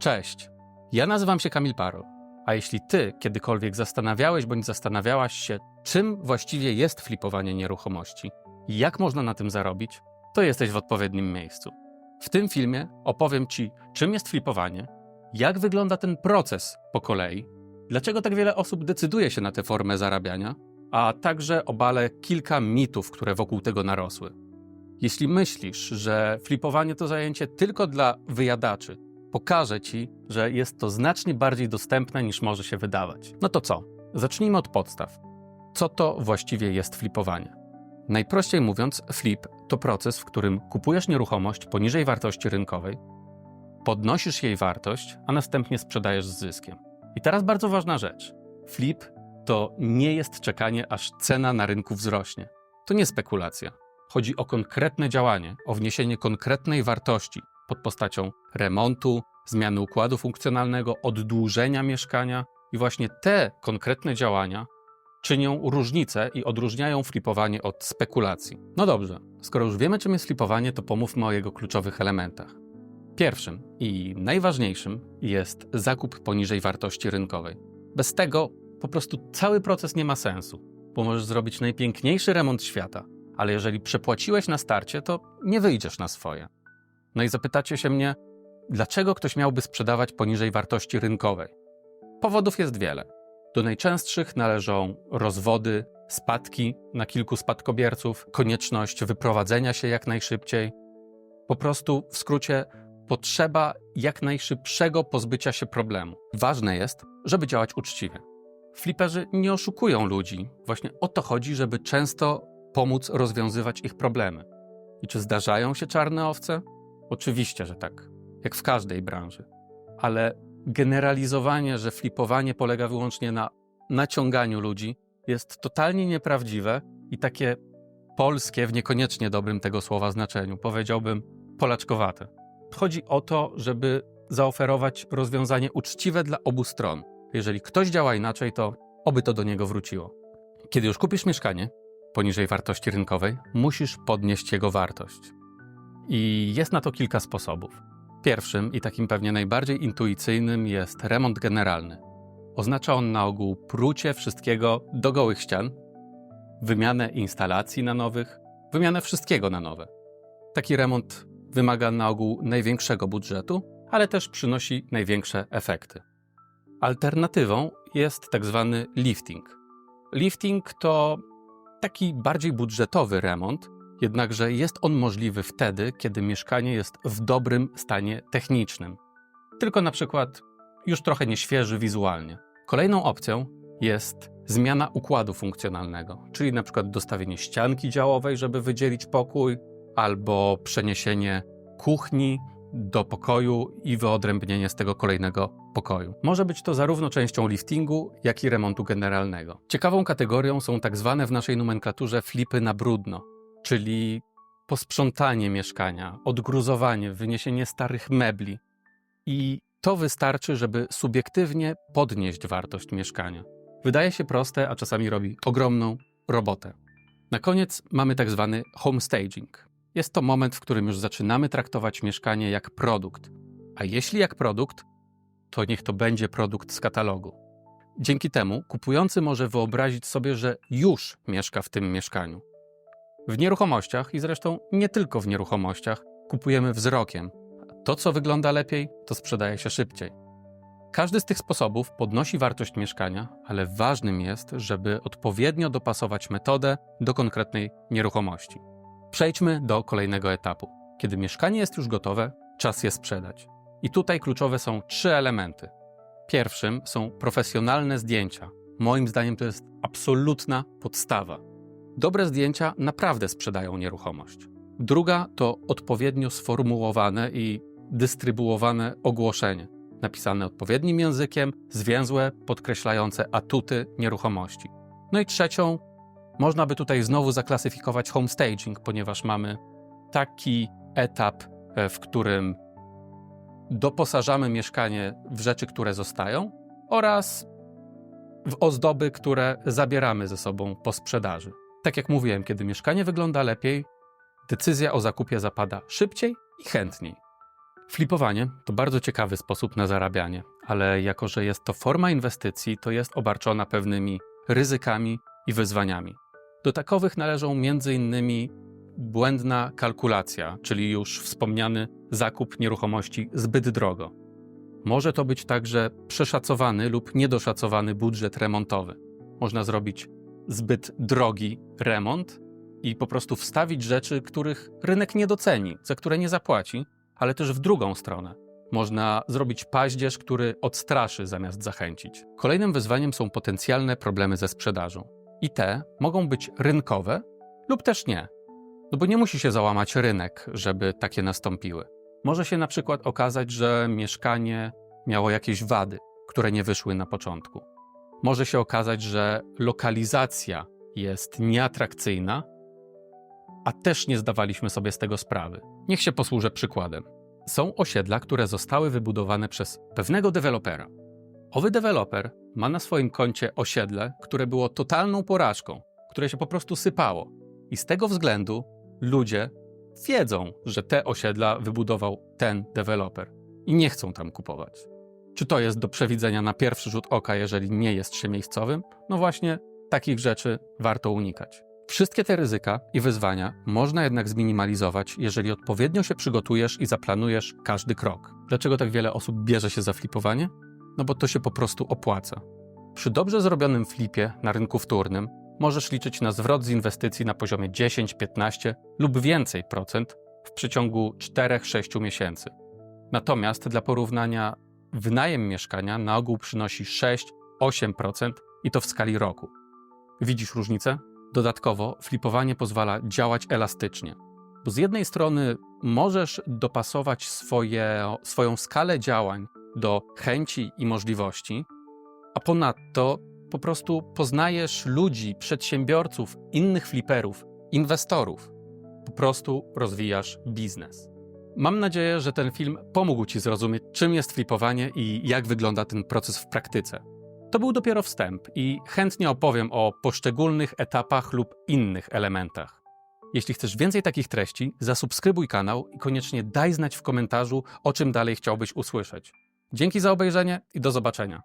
Cześć, ja nazywam się Kamil Parol. A jeśli ty kiedykolwiek zastanawiałeś bądź zastanawiałaś się, czym właściwie jest flipowanie nieruchomości i jak można na tym zarobić, to jesteś w odpowiednim miejscu. W tym filmie opowiem ci, czym jest flipowanie, jak wygląda ten proces po kolei, dlaczego tak wiele osób decyduje się na tę formę zarabiania, a także obalę kilka mitów, które wokół tego narosły. Jeśli myślisz, że flipowanie to zajęcie tylko dla wyjadaczy, pokażę ci, że jest to znacznie bardziej dostępne niż może się wydawać. No to co? Zacznijmy od podstaw. Co to właściwie jest flipowanie? Najprościej mówiąc, flip to proces, w którym kupujesz nieruchomość poniżej wartości rynkowej, podnosisz jej wartość, a następnie sprzedajesz z zyskiem. I teraz bardzo ważna rzecz. Flip to nie jest czekanie, aż cena na rynku wzrośnie. To nie spekulacja. Chodzi o konkretne działanie, o wniesienie konkretnej wartości pod postacią remontu, zmiany układu funkcjonalnego, oddłużenia mieszkania i właśnie te konkretne działania czynią różnicę i odróżniają flipowanie od spekulacji. No dobrze, skoro już wiemy, czym jest flipowanie, to pomówmy o jego kluczowych elementach. Pierwszym i najważniejszym jest zakup poniżej wartości rynkowej. Bez tego po prostu cały proces nie ma sensu, bo możesz zrobić najpiękniejszy remont świata, ale jeżeli przepłaciłeś na starcie, to nie wyjdziesz na swoje. No i zapytacie się mnie, dlaczego ktoś miałby sprzedawać poniżej wartości rynkowej? Powodów jest wiele. Do najczęstszych należą rozwody, spadki na kilku spadkobierców, konieczność wyprowadzenia się jak najszybciej. Po prostu, w skrócie, potrzeba jak najszybszego pozbycia się problemu. Ważne jest, żeby działać uczciwie. Fliperzy nie oszukują ludzi. Właśnie o to chodzi, żeby często pomóc rozwiązywać ich problemy. I czy zdarzają się czarne owce? Oczywiście, że tak, jak w każdej branży. Ale generalizowanie, że flipowanie polega wyłącznie na naciąganiu ludzi, jest totalnie nieprawdziwe i takie polskie w niekoniecznie dobrym tego słowa znaczeniu. Powiedziałbym polaczkowate. Chodzi o to, żeby zaoferować rozwiązanie uczciwe dla obu stron. Jeżeli ktoś działa inaczej, to oby to do niego wróciło. Kiedy już kupisz mieszkanie poniżej wartości rynkowej, musisz podnieść jego wartość. I jest na to kilka sposobów. Pierwszym i takim pewnie najbardziej intuicyjnym jest remont generalny. Oznacza on na ogół prucie wszystkiego do gołych ścian, wymianę instalacji na nowych, wymianę wszystkiego na nowe. Taki remont wymaga na ogół największego budżetu, ale też przynosi największe efekty. Alternatywą jest tak zwany lifting. Lifting to taki bardziej budżetowy remont, jednakże jest on możliwy wtedy, kiedy mieszkanie jest w dobrym stanie technicznym. Tylko na przykład już trochę nieświeży wizualnie. Kolejną opcją jest zmiana układu funkcjonalnego, czyli na przykład dostawienie ścianki działowej, żeby wydzielić pokój, albo przeniesienie kuchni do pokoju i wyodrębnienie z tego kolejnego pokoju. Może być to zarówno częścią liftingu, jak i remontu generalnego. Ciekawą kategorią są tak zwane w naszej nomenklaturze flipy na brudno, czyli posprzątanie mieszkania, odgruzowanie, wyniesienie starych mebli. I to wystarczy, żeby subiektywnie podnieść wartość mieszkania. Wydaje się proste, a czasami robi ogromną robotę. Na koniec mamy tak zwany home staging. Jest to moment, w którym już zaczynamy traktować mieszkanie jak produkt. A jeśli jak produkt, to niech to będzie produkt z katalogu. Dzięki temu kupujący może wyobrazić sobie, że już mieszka w tym mieszkaniu. W nieruchomościach i zresztą nie tylko w nieruchomościach kupujemy wzrokiem. To, co wygląda lepiej, to sprzedaje się szybciej. Każdy z tych sposobów podnosi wartość mieszkania, ale ważnym jest, żeby odpowiednio dopasować metodę do konkretnej nieruchomości. Przejdźmy do kolejnego etapu. Kiedy mieszkanie jest już gotowe, czas je sprzedać. I tutaj kluczowe są trzy elementy. Pierwszym są profesjonalne zdjęcia. Moim zdaniem to jest absolutna podstawa. Dobre zdjęcia naprawdę sprzedają nieruchomość. Druga to odpowiednio sformułowane i dystrybuowane ogłoszenie, napisane odpowiednim językiem, zwięzłe, podkreślające atuty nieruchomości. No i trzecią można by tutaj znowu zaklasyfikować homestaging, ponieważ mamy taki etap, e, w którym doposażamy mieszkanie w rzeczy, które zostają oraz w ozdoby, które zabieramy ze sobą po sprzedaży. Tak jak mówiłem, kiedy mieszkanie wygląda lepiej, decyzja o zakupie zapada szybciej i chętniej. Flipowanie to bardzo ciekawy sposób na zarabianie, ale jako że jest to forma inwestycji, to jest obarczona pewnymi ryzykami i wyzwaniami. Do takowych należą m.in. błędna kalkulacja, czyli już wspomniany zakup nieruchomości zbyt drogo. Może to być także przeszacowany lub niedoszacowany budżet remontowy. Można zrobić zbyt drogi remont i po prostu wstawić rzeczy, których rynek nie doceni, za które nie zapłaci, ale też w drugą stronę. Można zrobić paździerz, który odstraszy zamiast zachęcić. Kolejnym wyzwaniem są potencjalne problemy ze sprzedażą. I te mogą być rynkowe lub też nie. No bo nie musi się załamać rynek, żeby takie nastąpiły. Może się na przykład okazać, że mieszkanie miało jakieś wady, które nie wyszły na początku. Może się okazać, że lokalizacja jest nieatrakcyjna, a też nie zdawaliśmy sobie z tego sprawy. Niech się posłużę przykładem. Są osiedla, które zostały wybudowane przez pewnego dewelopera. Owy deweloper ma na swoim koncie osiedle, które było totalną porażką, które się po prostu sypało. I z tego względu ludzie wiedzą, że te osiedla wybudował ten deweloper i nie chcą tam kupować. Czy to jest do przewidzenia na pierwszy rzut oka, jeżeli nie jest się miejscowym? No właśnie, takich rzeczy warto unikać. Wszystkie te ryzyka i wyzwania można jednak zminimalizować, jeżeli odpowiednio się przygotujesz i zaplanujesz każdy krok. Dlaczego tak wiele osób bierze się za flipowanie? No bo to się po prostu opłaca. Przy dobrze zrobionym flipie na rynku wtórnym możesz liczyć na zwrot z inwestycji na poziomie 10, 15 lub więcej procent w przeciągu 4-6 miesięcy. Natomiast dla porównania, wynajem mieszkania na ogół przynosi 6-8% i to w skali roku. Widzisz różnicę? Dodatkowo flipowanie pozwala działać elastycznie. Bo z jednej strony możesz dopasować swoje, swoją skalę działań do chęci i możliwości, a ponadto po prostu poznajesz ludzi, przedsiębiorców, innych fliperów, inwestorów. Po prostu rozwijasz biznes. Mam nadzieję, że ten film pomógł Ci zrozumieć, czym jest flipowanie i jak wygląda ten proces w praktyce. To był dopiero wstęp i chętnie opowiem o poszczególnych etapach lub innych elementach. Jeśli chcesz więcej takich treści, zasubskrybuj kanał i koniecznie daj znać w komentarzu, o czym dalej chciałbyś usłyszeć. Dzięki za obejrzenie i do zobaczenia.